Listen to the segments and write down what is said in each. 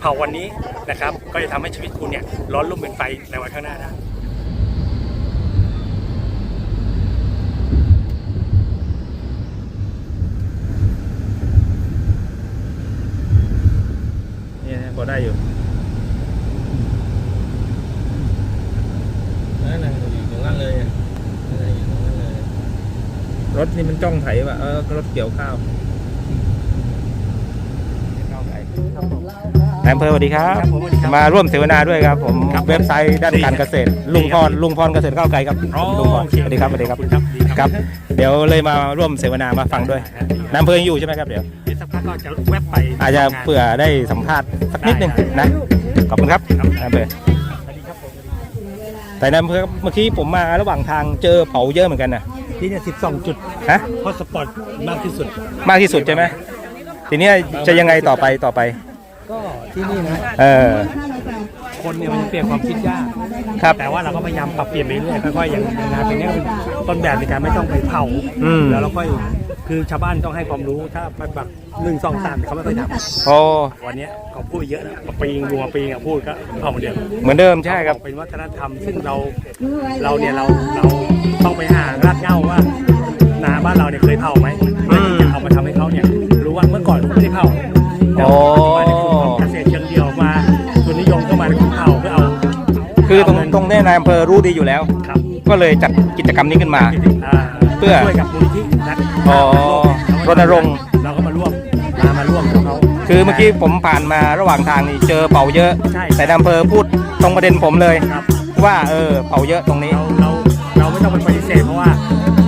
เผาวันนี้นะครับ ก็จะทำให้ชีวิตคุณเนี่ยร้อนรุ่มเป็นไฟในวันข้างหน้าได้นี่นะพอได้อยู่นั่นน่ะอยู่ตรงนั้นเลยอะนั่นน่ะอยู่ตรงนั้นเลยรถนี่มันจ้องไถว่ะเออรถเกี่ยวข้าว นายอำเภอสวัสดีครับครับ ผมสวัสดีครับ มาร่วมเสวนาด้วยครับ ผมครับเว็บไซต์ด้านการเกษตร ลุงพรลุงพรเกษตรก้าวไกลครับอ๋อลุงพรโอเคสวัสดีครับสวัสดีครับขอณครับดีครับเดี๋ยวเลยมาร่วมเสวนามาฟังด้วยนายอำเภอยังอยู่ใช่ไหมครับเดี๋ยวเดี๋ยวสักพักก็จะแวบไปอาจจะทำงานเผื่อได้สัมภาษณ์สักนิดนึงได้นะขอบคุณครับครับนายอำเภอสวัสดีครับผมแต่นายอำเภอเมื่อกี้ผมมาระหว่างทางเจอเผาเยอะเหมือนกันนะที่เนี่ย12 จุดฮะฮอตสปอตมากที่สุด มากที่สุดใช่ไหมทีเนี้ยจะยังไงต่อไปต่อไป ก็ที่นี่นะเออ คนเนี่ยมันเปลี่ยนความคิดยากครับ แต่ว่าเราก็พยายามปรับเปลี่ยนไปเรื่อยๆค่อยๆอย่างอย่างงานเป็นเนี้ยเป็นต้นแบบในการไม่ต้องไปเผาอืม แล้วเราค่อยคือชาวบ้านต้องให้ความรู้ถ้าไปแบบหนึ่งสองสามเขาไม่ค่อยทโอ้ำวันเนี้ยเขาพูดเยอะนะปีงวัวปีงอะพูดก็เผาเหมือนเดิมเหมือนเดิมใช่ครับ เป็นวัฒนธรรมซึ่งเราเราเนี่ยเราเราต้องไปหารากเหง้าว่านาบ้านเราเนี่ยเคยเผาไหมเพื่อที่จะเอามาทำให้เขาเนี่ยรู้ว่าเมื่อก่อนเขาไม่ได้เผาแต่โอ้ ตรงเาเงินตรงเนี้ยนายอำเภอรู้ดีอยู่แล้ว ครับก็เลยจัดกิจกรรมนี้ขึ้นมา อ่าเพื่อช่วยกับมูลนิธินะอ๋อรณรงค์ เราก็มาร่วมมามาร่วมกับเขาคือเมื่อกี้ผมผ่านมาระหว่างทางนี่เจอเผาเยอะ ใช่แต่นายอำเภอพูดตรงประเด็นผมเลย ครับ ว่าเออเผาเยอะตรงนี้ เราเราเราไม่ต้องไปปฏิเสธเพราะว่า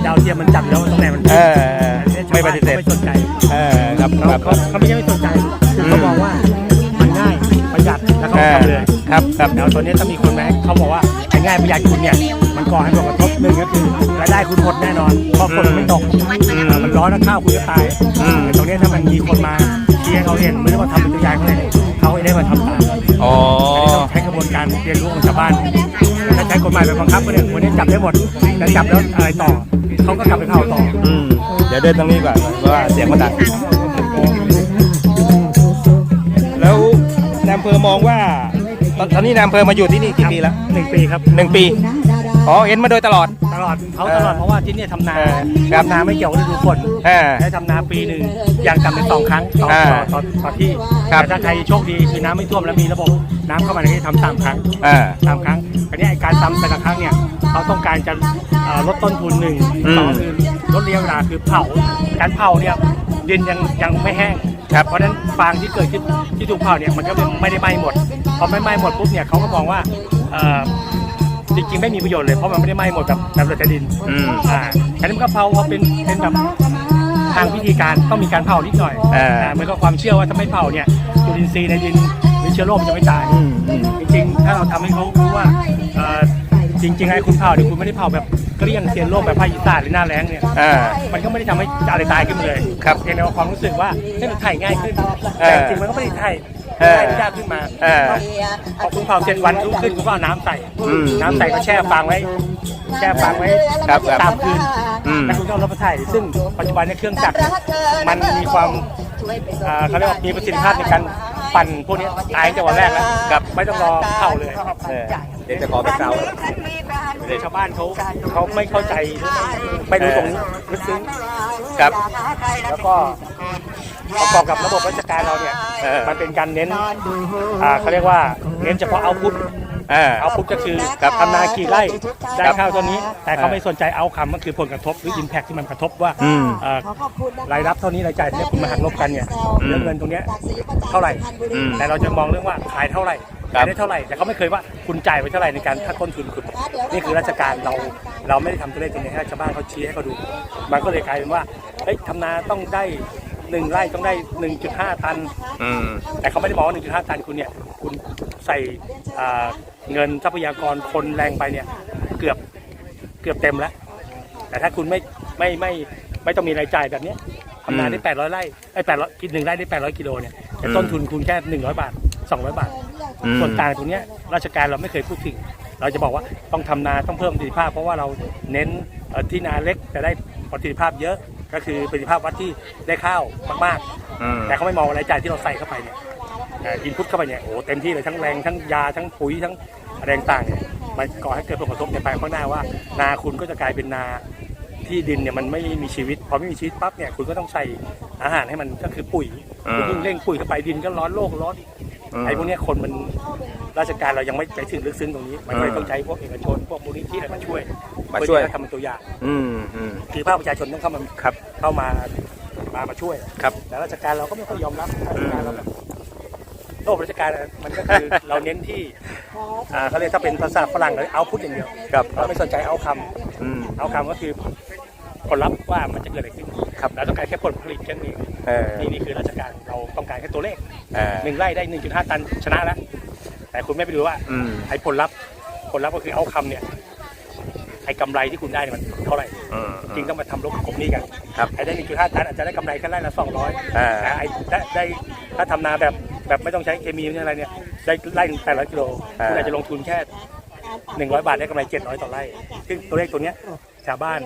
ดาวเทียมมันจับแล้วว่าตรงไหนมันเออเออไม่ปฏิเสธ ไม่สนใจเออครับเขาครับ เขาเขาไม่ใช่ไม่สนใจคือเขามองว่ามันง่ายประหยัดแล้วเขาเออทำเลยครับครับ แล้วตอนนี้ถ้ามีคนไหมาเขาบอกว่าไอ้ ง่ายประหยัดคุณเนี่ย มันก่อให้ผลกระทบหนึ่งก็คือรายได้คุณหดแน่นอนเพราะฝนมันไม่ตกอืมเออมันร้อนแล้วข้าวคุณจะตายอืมแต่ตรงนี้ถ้ามันมีคนมาเชียร์เขาเห็นไม่ได้ว่าทำเป็นตัวอย่างเขาเลยเขาไม่ได้มาทำตามอ๋ออันนี้ต้องใช้กระบวนการเรียนรู้ของชาวบ้านถ้าใช้กฎหมายไปบังคับก็เนี่ยวันนี้จับได้หมดแต่จับแล้วอะไรต่อเขาก็กลับไปเผาต่ออืมเดี๋ยวเดินตรงนี้ก่อนเพราะว่าเสียงมันดังแล้วนายอำเภอมองว่า ตอนตอนนี้นายอำเภอมาอยู่ที่นี่กี่ปีแล้วหนึ่งปีครับหนึ่งปีอ๋อเห็นมาโดยตลอด ตลอดเขาตลอดเพราะว่าที่เนี่ยทำนาเออครับ ทำนาไม่เกี่ยวกับฤดูฝนอ่าได้ทำนาปีหนึ่งอย่างต่ำเป็นสองครั้งต่ออ่าต่อต่อต่อที่ครับ แต่ถ้าใครโชคดีคือน้ำไม่ท่วมแล้วมีระบบน้ำเข้ามาในที่ทำสามครั้งอ่าสามครั้งอันนี้ไอ้การทำแต่ละครั้งเนี่ยเขาต้องการจะเอ่อลดต้นทุนหนึ่งอืมสองคือลดระยะเวลาคือเผาการเผาเนี่ยดินยังยังไม่แห้งครับ เพราะฉะนั้นฟางที่เกิดขึ้นที่ถูกเผาเนี่ยมันก็ไม่ได้ไหม้หมด พอไม่ไหม้หมดปุ๊บเนี่ยเขาก็มองว่าเอ่อจริงๆไม่มีประโยชน์เลยเพราะมันไม่ได้ไหม้หมดแบบแบบเหลือแต่ดินอืม อ่าอันนี้มันก็เผาพอเป็นเป็นแบบทางพิธีการต้องมีการเผานิดหน่อยอ่าอ่าเหมือนกับความเชื่อว่าถ้าไม่เผาเนี่ยจุลินทรีย์ในดินหรือเชื้อโรคมันจะไม่ตาย อืมอืม จริงๆ ถ้าเราทำให้เขารู้ว่าเอ่อจริงๆไอ้คุณเผาเนี่ยคุณไม่ได้เผาแบบเกลี้ยงเซียนโลกแบบภาคอีสานหรือหน้าแล้งเนี่ย อ่า มันก็ไม่ได้ทำให้อะไรตายขึ้นมาเลยครับเพียงแต่ว่าความรู้สึกว่าให้มันถ่ายง่ายขึ้นเออแต่จริงๆมันก็ไม่ได้ถ่าย เออถ่ายได้ยากขึ้นมาเออพอคุณเผาเจ็ดวันรุ่งขึ้นคุณก็เอาน้ำใส่ อืมน้ำใส่ก็แช่ฟางไว้ แช่ฟางไว้ครับครับตามคืนอืม แล้วคุณก็เอารถมาถ่ายซึ่งปัจจุบันในยเครื่องจักรเนี่ยมันมีความอ่าเขาเรียกว่ามีประสิทธิภาพในการปั่นพวกนี้ตายตั้งแต่วันแรกแล้วกับ ไม่ต้องรอเผาเลยเออ เดี๋ยวจะขอไปเกล่าวเด็กชาวบ้านเขาเขาไม่เข้าใจหรือไม่ไม่รู้ตรงนี้ลึกซึ้งครับ แล้วก็ประกอบกับระบบราชการเราเนี่ยเออมันเป็นการเน้นอ่าเขาเรียกว่าเน้นเฉพาะเอาพุทอ่าเอาพุทก็คือกับทำนากี่ไร่ได้ครับข้าวตัวนี้ แต่เขาเออไม่สนใจเอาคำก็คือผลกระทบหรืออิมแพคที่มันกระทบว่าอืมเอ่อรายรับเท่านี้รายจ่ายเนี่ยคุณมาหักลบกันเนี่ยอืมเรื่องเงินตรงเนี้ยเท่าไหร่อืมแต่เราจะมองเรื่องว่าขายเท่าไหร่ครับ ขายได้เท่าไหร่แต่เขาไม่เคยว่าคุณจ่ายไปเท่าไหร่ในการค่าต้นทุนคุณนี่คือราชการเราเราไม่ได้ทำตัวเลขตรงนี้ให้ชาวบ้านเขาชี้ให้เขาดู มันก็เลยกลายเป็นว่าเฮ้ยทำนาต้องได้หนึ่งไร่ต้องได้ 1.5 ตัน อืม แต่เขาไม่ได้มองว่า 1.5 ตันคุณเนี่ย คุณใส่อ่าเงินทรัพยากรคนแรงไปเนี่ย เกือบเกือบเต็มแล้ว แต่ถ้าคุณไม่ไม่ไม่ไม่ต้องมีรายจ่ายแบบเนี้ยทำนาได้ 800 ไร่ไอ้800กินหนึ่งไร่ได้ 800 กิโลเนี่ยแต่ต้นทุนคุณแค่ 100 บาท 200 บาท อืมส่วนต่างตรงเนี้ยราชการเราไม่เคยพูดถึง เราจะบอกว่าต้องทำนาต้องเพิ่มประสิทธิภาพ เพราะว่าเราเน้นเอ่อที่นาเล็กจะได้ประสิทธิภาพเยอะ ก็คือประสิทธิภาพวัดที่ได้ข้าวมากอืม ๆ แต่เขาไม่มองรายจ่ายที่เราใส่เข้าไปเนี่ยอินพุตเข้าไปเนี่ยโอ้โหเต็มที่เลยทั้งแรงทั้งยาทั้งปุ๋ยทั้งแรงต่างเนี่ยมันก่อให้เกิดผลกระทบในภายข้างหน้าว่า นาคุณก็จะกลายเป็นนาที่ดินเนี่ยมันไม่มีชีวิตพอไม่มีชีวิตปั๊บเนี่ยคุณก็ต้องใส่อาหารให้มันก็คือปุ๋ยอืม คุณยิ่งเร่งปุ๋ยเข้าไปดินก็ร้อนโลกร้อนอีกม ไอ้พวกเนี้ยคนมันราชการเรายังไม่ใจถึงลึกซึ้งตรงนี้มันก็เลยอืมต้องใช้พวกเอกชนพวกมูลนิธิอะไรมาช่วยมาช่วย เพื่อที่จะทำเป็นตัวอย่างอืมอืมคือภาคประชาชนต้องเข้ามาครับ เข้ามามามาช่วย ครับ แต่ราชการเราก็ไม่ค่อยยอมรับราชการเราแบบโลกราชการอะมันก็คือ เราเน้นที่อ่าเขาเรียกถ้าเป็นภาษาฝรั่งเลยเอาพุทอย่างเดียวครับ เราไม่สนใจเอาคำอืม เอาคำก็คือผลลัพธ์ว่ามันจะเกิดอะไรขึ้น ครับเราต้องการแค่ผลผลิตแค่นี้เออนี่นี่คือราชการเราต้องการแค่ตัวเลขเออหนึ่งไร่ได้1.5ตันชนะแล้วแต่คุณไม่ไปดูว่าอืมไอ้ผลลัพธ์ผลลัพธ์ก็คือเอาคำเนี่ยไอ้กำไรที่คุณได้เนี่ยมันเท่าไหร่ อืมจริงต้องมาทำลบกบหนี้กันครับ ไอ้ได้1.5ตันอาจจะได้กำไรแค่ไร่ละ200อ่าแต่ไอ้ได้ได้ถ้าทำนาแบบแบบไม่ต้องใช้เคมีไม่อะไรเนี่ยได้ไร่หนึ่งแปดร้อยกิโลอ่า คุณอาจจะลงทุนแค่100บาทได้กำไร700ต่อไร่ซึ่งตัวเลขตัวเนี้ย ชาวบ้าน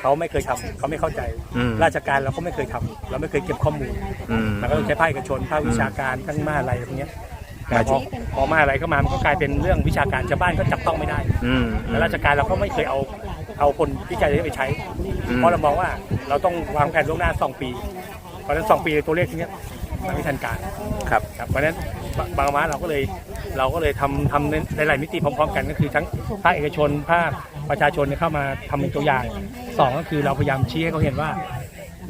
เขาไม่เคยทำเขาไม่เข้าใจอืมราชการเราก็ไม่เคยทำเราไม่เคยเก็บข้อมูลอืมมันก็ต้องใช้ภาคเอกชนภาควิชาการทั้งมหาลัยพวกเนี้ยครัแต่บพอพอมหาลัยเข้ามามันก็กลายเป็นเรื่องวิชาการชาวบ้านก็จับต้องไม่ได้อืมแล้วราชการเราก็ไม่เคยเอาเอาผลวิจัยนี้ไปใช้อืมเพราะเรามองว่าเราต้องวางแผนล่วงหน้า 2 ปี เพราะฉะนั้น 2 ปีตัวเลขที่เนี้ยมันไม่ทันการครับครับเพราะฉะนั้นบางบางมาเราก็เลยเราก็เลยทำทำในในหลายมิติพร้อม ๆ กันก็คือทั้งภาคเอกชนภาค ประชาชนเนี่ยเข้ามาทำเป็นตัวอย่างสองก็คือเราพยายามชี้ให้เขาเห็นว่า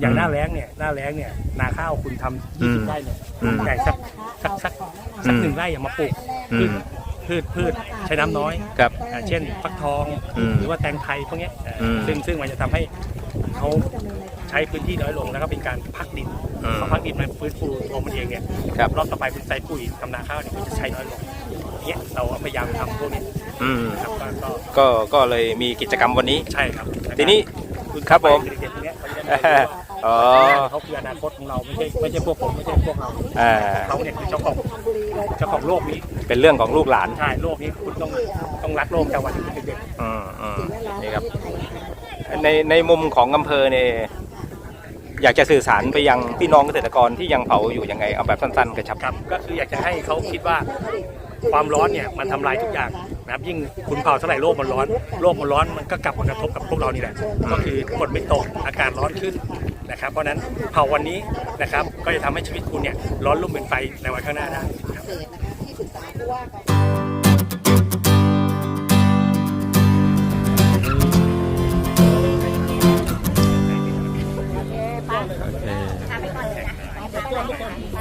อย่างหน้าแล้งเนี่ยหน้าแล้งเนี่ยนาข้าวคุณทำยี่สิบไร่เนี่ยอืมแต่สักสักสักสักหนึ่งไร่อย่ามาปลูกอืพืชมพืชพืชใช้น้ำน้อยครับอ่าเช่นฟักทองอืมหรือว่าแตงไทยพวกเนี้ยอ่าอืมซึ่งซึ่งมันจะทำให้เขาใช้พื้นที่น้อยลงแล้วก็เป็นการพักดินอืมพอพักดินมันฟื้นฟูตัวมันเองเนี่ยครับรอบต่อไปคุณใส่ปุ๋ยทำนาข้าวเนี่ยมันจะใช้น้อยลง เนี่ยเราพยายามทำพวกนี้อืมนะครับก็ก็ก็ก็เลยมีกิจกรรมวันนี้ ใช่ครับทีนี้ครับผมเด็กๆพวกเนี้ยเขาจะได้รู้ว่าอ๋อเขาคืออนาคตของเราไม่ใช่ไม่ใช่พวกผมไม่ใช่พวกเราอ่าเขาเนี่ยคือเจ้าของเจ้าของโลกนี้เป็นเรื่องของลูกหลานใช่โลกนี้คุณต้องต้องรักโลกแต่วันเด็กอืมอืมนี่ครับ ในในมุมของอำเภอเนี่ยอยากจะสื่อสารไปยังพี่น้องเกษตรกรที่ยังเผาอยู่ยังไงเอาแบบสั้นๆกระชับๆครับ ก็คืออยากจะให้เขาคิดว่า ความร้อนเนี่ยมันทำลายทุกอย่างนะครับยิ่งคุณเผาเท่าไหร่โลกมันร้อนโลกมันร้อนมันก็กลับมากระทบกับพวกเรานี่แหละก็คือฝนไม่ตกอากาศร้อนขึ้นนะครับ เพราะฉะนั้นเผาวันนี้นะครับก็จะทำให้ชีวิตคุณเนี่ยร้อนรุ่มเป็นไฟในวันข้างหน้าได้ครับที่ปรึกษาผู้ว่าการโอเค